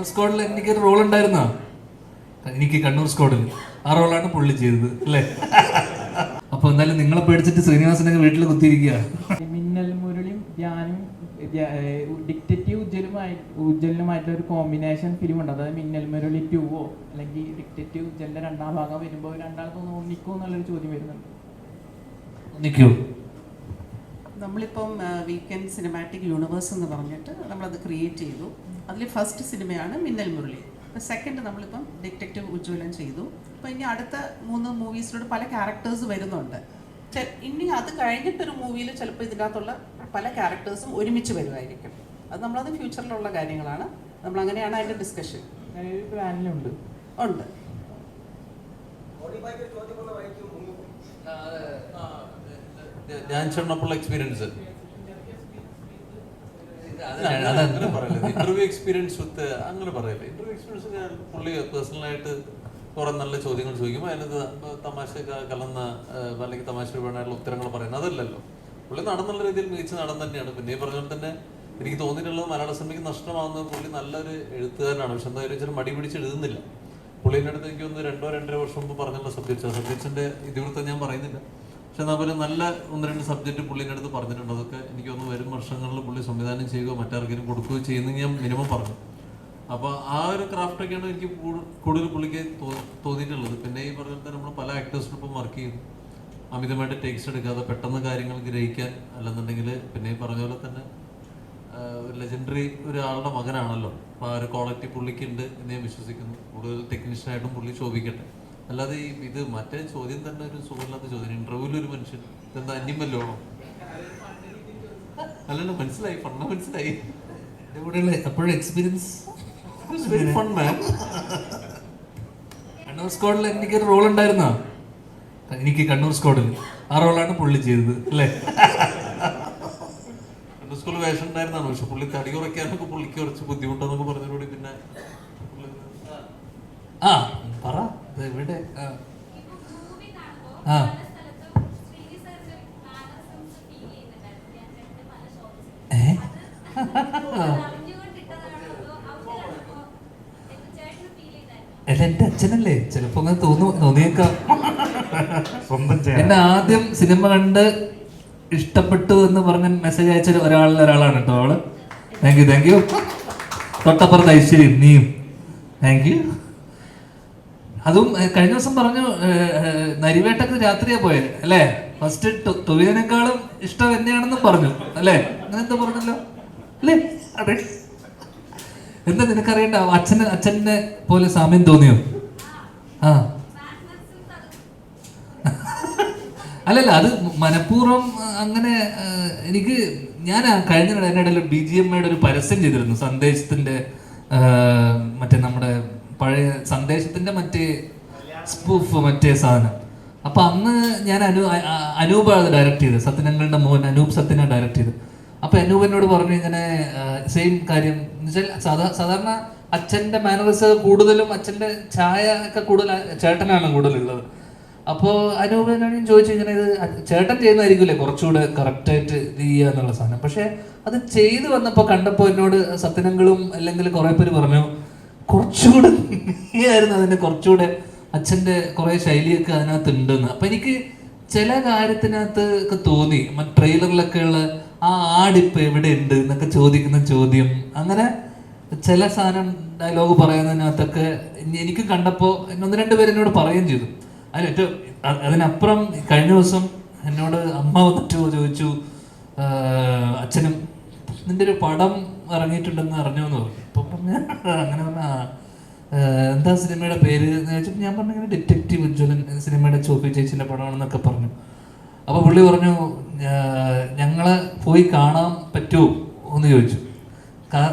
കണ്ണൂർ സ്ക്വാഡിൽ എനിക്കൊരു റോൾ ഉണ്ടായിരുന്നോ? എനിക്ക് കണ്ണൂർ സ്ക്വാഡിൽ ആ റോളാണ് പുള്ളി ചെയ്തത് അല്ലേ? അപ്പൊ എന്തായാലും നിങ്ങളെ പേടിച്ചിട്ട് ശ്രീനിവാസനൊക്കെ വീട്ടിൽ കുത്തിയിരിക്കുക മിന്നൽ മുരളിയും ധ്യാനും ഡിക്റ്റേറ്റീവ് ഉജ്ജലുമായി ഉജ്ജലിനുമായിട്ടുള്ള ഒരു കോമ്പിനേഷൻ ഫിലിം ഉണ്ട്. അതായത് മിന്നൽ മുരളി ടൂവോ അല്ലെങ്കിൽ ഡിക്റ്റേറ്റീവ് ഉജ്ജലിന്റെ രണ്ടാം ഭാഗം വരുമ്പോൾ രണ്ടാൾക്കൊന്ന് ഒന്നിക്കോ എന്നുള്ളൊരു ചോദ്യം വരുന്നുണ്ട്. ഒന്നിക്കോ? നമ്മളിപ്പം വീക്കെൻഡ് സിനിമാറ്റിക് യൂണിവേഴ്സ് എന്ന് പറഞ്ഞിട്ട് നമ്മളത് ക്രിയേറ്റ് ചെയ്തു. അതിൽ ഫസ്റ്റ് സിനിമയാണ് മിന്നൽ മുരളി. അപ്പോൾ സെക്കൻഡ് നമ്മളിപ്പം ഡിറ്റക്റ്റീവ് ഉജ്ജ്വലൻ ചെയ്തു. അപ്പോൾ ഇനി അടുത്ത മൂന്ന് മൂവീസിലൂടെ പല ക്യാരക്ടേഴ്സ് വരുന്നുണ്ട്. ഇനി അത് കഴിഞ്ഞിട്ടൊരു മൂവിയിൽ ചിലപ്പോൾ ഇതിനകത്തുള്ള പല ക്യാരക്ടേഴ്സും ഒരുമിച്ച് വരുമായിരിക്കും അത് നമ്മളത് ഫ്യൂച്ചറിലുള്ള കാര്യങ്ങളാണ്. നമ്മൾ അങ്ങനെയാണ് അതിന്റെ ഡിസ്കഷൻ പ്ലാനിലുണ്ട് ഉണ്ട്. ഞാൻ ചെന്നപ്പോൾ എക്സ്പീരിയൻസ്. അങ്ങനെ പറയല്ലേ? ഇന്റർവ്യൂ എക്സ്പീരിയൻസ് വിത്ത് അങ്ങനെ പറയല്ലേ? ഇന്റർവ്യൂ എക്സ്പീരിയൻസ് ഞാൻ പുള്ളി പേഴ്സണലായിട്ട് കുറെ നല്ല ചോദ്യങ്ങൾ ചോദിക്കും. അതിനകത്ത് തമാശ കലർന്ന അല്ലെങ്കിൽ തമാശ രൂപേണായിട്ടുള്ള ഉത്തരങ്ങൾ പറയുന്നത് അതല്ലല്ലോ. പുള്ളി നടന്നുള്ള രീതിയിൽ മികച്ച നടൻ തന്നെയാണ്. പിന്നെ ഈ പറഞ്ഞ പോലെ തന്നെ എനിക്ക് തോന്നിയിട്ടുള്ളത് മലയാള സിനിമയ്ക്ക് നഷ്ടമാകുന്നത് പുള്ളി നല്ലൊരു എഴുത്തുകാരനാണ്. പക്ഷെ എന്താ വെച്ചാൽ മടി പിടിച്ച് എഴുതുന്നില്ല. പുള്ളിന്റെ അടുത്ത് എനിക്ക് ഒന്ന് രണ്ടോ രണ്ടര വർഷം മുമ്പ് പറഞ്ഞുള്ള സബ്ജക്റ്റ്. സബ്ജക്റ്റിന്റെ ഇതിവൃത്തം ഞാൻ പറയുന്നില്ല. പക്ഷെ അതുപോലെ പോലും നല്ല ഒന്ന് രണ്ട് സബ്ജക്റ്റ് പുള്ളിന്റെ അടുത്ത് പറഞ്ഞിട്ടുണ്ട്. അതൊക്കെ എനിക്ക് ഒന്ന് വരും വർഷങ്ങളിൽ പുള്ളി സംവിധാനം ചെയ്യുകയോ മറ്റാർക്കെങ്കിലും കൊടുക്കുകയോ ചെയ്യുന്നെങ്കിൽ ഞാൻ മിനിമം പറഞ്ഞു. അപ്പോൾ ആ ഒരു ക്രാഫ്റ്റൊക്കെയാണ് എനിക്ക് കൂടു- കൂടുതൽ പുള്ളിക്ക് തോന്നിയിട്ടുള്ളത്. പിന്നെ ഈ പറഞ്ഞ നമ്മൾ പല ആക്ടേഴ്സിനൊപ്പം വർക്ക് ചെയ്യുന്നു അമിതമായിട്ട് ടേക്സ് എടുക്കാതെ പെട്ടെന്ന് കാര്യങ്ങൾ ഗ്രഹിക്കാൻ അല്ലെന്നുണ്ടെങ്കിൽ പിന്നെ ഈ പറഞ്ഞ പോലെ തന്നെ ഒരു ലെജൻഡറി ഒരാളുടെ മകനാണല്ലോ. അപ്പോൾ ആ ഒരു ക്വാളിറ്റി പുള്ളിക്കുണ്ട് എന്ന് ഞാൻ വിശ്വസിക്കുന്നു. കൂടുതൽ ടെക്നീഷ്യനായിട്ടും പുള്ളി ശോഭിക്കട്ടെ. അല്ലാതെ ഇത് മറ്റേ ചോദ്യം തന്നെ ഒരു സുഖമില്ലാത്ത ചോദ്യം. ഇന്റർവ്യൂവിൽ ഒരു മനുഷ്യൻ ഇതെന്താ അന്യമല്ലോ? അല്ലല്ലോ മനസ്സിലായി ഫണ്ണ മനസ്സിലായി എന്റെ കൂടെയുള്ള എപ്പോഴും എക്സ്പീരിയൻസ് വെരി ഫൺ കണ്ണൂർ സ്ക്വാഡിൽ എനിക്കൊരു റോൾ ഉണ്ടായിരുന്നോ? എനിക്ക് കണ്ണൂർ സ്ക്വാഡിൽ ആ റോളാണ് പുള്ളി ചെയ്തത് അല്ലേ? കണ്ണൂർ സ്കൂളിൽ വേഷം ഉണ്ടായിരുന്നാണ് പക്ഷെ പുള്ളി തടി കുറയ്ക്കാനൊക്കെ പുള്ളിക്ക് കുറച്ച് ബുദ്ധിമുട്ടെന്നൊക്കെ പറഞ്ഞതോടെ പിന്നെ പുള്ളി- ആ പറ ഇത് എവിടെ ആ. ഇപ്പൊ മൂവി കാണുമ്പോ ആ. പല സ്ഥലത്തും ശ്രീനി സാറിന്റെ മാനറിസംസ് ഫീൽ ചെയ്യുന്നുണ്ടായിരുന്നു ഞാൻ കണ്ട പല ആ ഏ? അല്ല എന്റെ അച്ഛനല്ലേ. ചിലപ്പോ അങ്ങനെ തോന്നു തോന്നിയേക്കാം. സ്വന്തം എന്നെ ആദ്യം സിനിമ കണ്ട് ഇഷ്ടപ്പെട്ടു എന്ന് പറഞ്ഞ മെസ്സേജ് അയച്ച ഒരാളിൽ ഒരാളാണ് കേട്ടോ അവൾ. താങ്ക് യു താങ്ക് യു തൊട്ടപ്പുറത്ത് ഐശ്വര്യം നീയും. താങ്ക് യു അതും കഴിഞ്ഞ ദിവസം പറഞ്ഞു നരിവേട്ടക്ക് രാത്രിയാ പോയത് അല്ലേ? ഫസ്റ്റ് തൊഴിലിനേക്കാളും ഇഷ്ടം എന്നെയാണെന്നും പറഞ്ഞു അല്ലേ? അങ്ങനെ എന്താ പറഞ്ഞല്ലോ? അല്ലേ? അതെ എന്താ നിനക്കറിയണ്ട? അച്ഛന് അച്ഛനെ പോലെ സാമ്യം തോന്നിയോ? ആ. അല്ലല്ല അത് മനഃപൂർവം അങ്ങനെ എനിക്ക് ഞാൻ കഴിഞ്ഞ അതിനിടയിൽ ബി ജി എം ഒരു പരസ്യം ചെയ്തിരുന്നു സന്ദേശത്തിന്റെ മറ്റേ നമ്മുടെ സന്ദേശത്തിന്റെ മറ്റേ സ്പൂഫ് മറ്റേ സാധനം. അപ്പൊ അന്ന് ഞാൻ അനു ഡയറക്ട് അനൂപ് അത് ഡയറക്റ്റ് ചെയ്തത് സത്യനങ്ങളുടെ മോൻ അനൂപ് സത്യന ഡയറക്ട് ചെയ്ത്. അപ്പൊ അനൂപ് പറഞ്ഞു ഇങ്ങനെ സെയിം കാര്യം. എന്നുവെച്ചാൽ സാധാ സാധാരണ അച്ഛന്റെ മാനറിസ് കൂടുതലും അച്ഛന്റെ ചായ ഒക്കെ കൂടുതൽ ചേട്ടനാണ് കൂടുതലുള്ളത്. അപ്പോൾ അനൂപനാണെങ്കിൽ ചോദിച്ചു ഇങ്ങനെ ഇത് ചേട്ടൻ ചെയ്യുന്നതായിരിക്കില്ലേ കുറച്ചുകൂടെ കറക്റ്റായിട്ട് ചെയ്യുക എന്നുള്ള സാധനം. പക്ഷെ അത് ചെയ്തു വന്നപ്പോൾ കണ്ടപ്പോൾ എന്നോട് സത്യനങ്ങളും അല്ലെങ്കിൽ കുറേ പേര് പറഞ്ഞു കുറച്ചുകൂടെ ആയിരുന്നു അതിന്റെ കുറച്ചുകൂടെ അച്ഛന്റെ കുറെ ശൈലിയൊക്കെ അതിനകത്ത് ഉണ്ടെന്ന് അപ്പൊ എനിക്ക് ചില കാര്യത്തിനകത്ത് ഒക്കെ തോന്നി ട്രെയിലറിലൊക്കെ ഉള്ള ആ ആടിപ്പ് എവിടെ ഉണ്ട് എന്നൊക്കെ ചോദിക്കുന്ന ചോദ്യം. അങ്ങനെ ചില സാധനം ഡയലോഗ് പറയുന്നതിനകത്തൊക്കെ എനിക്ക് കണ്ടപ്പോൾ ഒന്ന് രണ്ട് പേര് എന്നോട് പറയുകയും ചെയ്തു. അതിന് ഏറ്റവും അ- അതിനപ്പുറം കഴിഞ്ഞ ദിവസം എന്നോട് അമ്മ വന്നിട്ട് ചോദിച്ചു അച്ഛനും നിന്റെ ഒരു പടം ഇറങ്ങിയിട്ടുണ്ടെന്ന് അറിഞ്ഞു പറഞ്ഞു. പറഞ്ഞ അങ്ങനെ പറഞ്ഞ "ആ, ആ, എന്താ സിനിമയുടെ പേര് ഞാൻ പറഞ്ഞു ഇങ്ങനെ ഡിറ്റക്റ്റീവ് ഉജ്ജ്വലൻ സിനിമയുടെ ചോപ്പി ചേച്ചിന്റെ പടമാണെന്നൊക്കെ പറഞ്ഞു. അപ്പോൾ പുള്ളി പറഞ്ഞു ഞങ്ങളെ പോയി കാണാൻ പറ്റുമോ എന്ന് ചോദിച്ചു.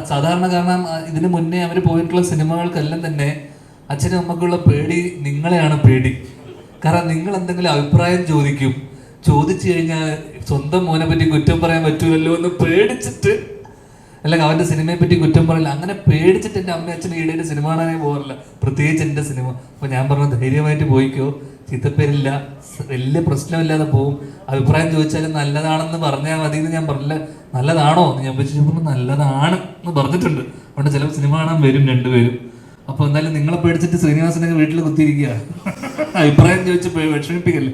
സാധാരണ കാരണം ഇതിന് മുന്നേ അവർ പോയിട്ടുള്ള സിനിമകൾക്കെല്ലാം തന്നെ അച്ഛനും അമ്മക്കുള്ള പേടി നിങ്ങളെയാണ് പേടി. കാരണം നിങ്ങൾ എന്തെങ്കിലും അഭിപ്രായം ചോദിക്കും. ചോദിച്ചു കഴിഞ്ഞാൽ സ്വന്തം മോനെ പറ്റി കുറ്റം പറയാൻ പറ്റൂലല്ലോ എന്ന് പേടിച്ചിട്ട് അല്ലെങ്കിൽ അവന്റെ സിനിമയെ പറ്റി കുറ്റം പറയില്ല. അങ്ങനെ പേടിച്ചിട്ട് എന്റെ അമ്മ അച്ഛനും ഈടേറ്റ് സിനിമ കാണാനേ പോകാറില്ല. പ്രത്യേകിച്ച് എന്റെ സിനിമ. അപ്പോൾ ഞാൻ പറഞ്ഞു ധൈര്യമായിട്ട് പോയിക്കോ. ചീത്തപ്പേരില്ല. വലിയ പ്രശ്നമില്ലാതെ പോവും. അഭിപ്രായം ചോദിച്ചാൽ നല്ലതാണെന്ന് പറഞ്ഞാൽ മതി എന്ന് ഞാൻ പറഞ്ഞില്ല. നല്ലതാണോ എന്ന് ഞാൻ ചോദിച്ചപ്പോൾ നല്ലതാണ് എന്ന് പറഞ്ഞിട്ടുണ്ട്. അതുകൊണ്ട് ചിലപ്പോൾ സിനിമ കാണാൻ വരും രണ്ടുപേരും. അപ്പോൾ എന്തായാലും നിങ്ങളെ പേടിച്ചിട്ട് ശ്രീനിവാസനൊക്കെ വീട്ടിൽ കുത്തിയിരിക്കുക. അഭിപ്രായം ചോദിച്ച് വിഷമിപ്പിക്കല്ലേ?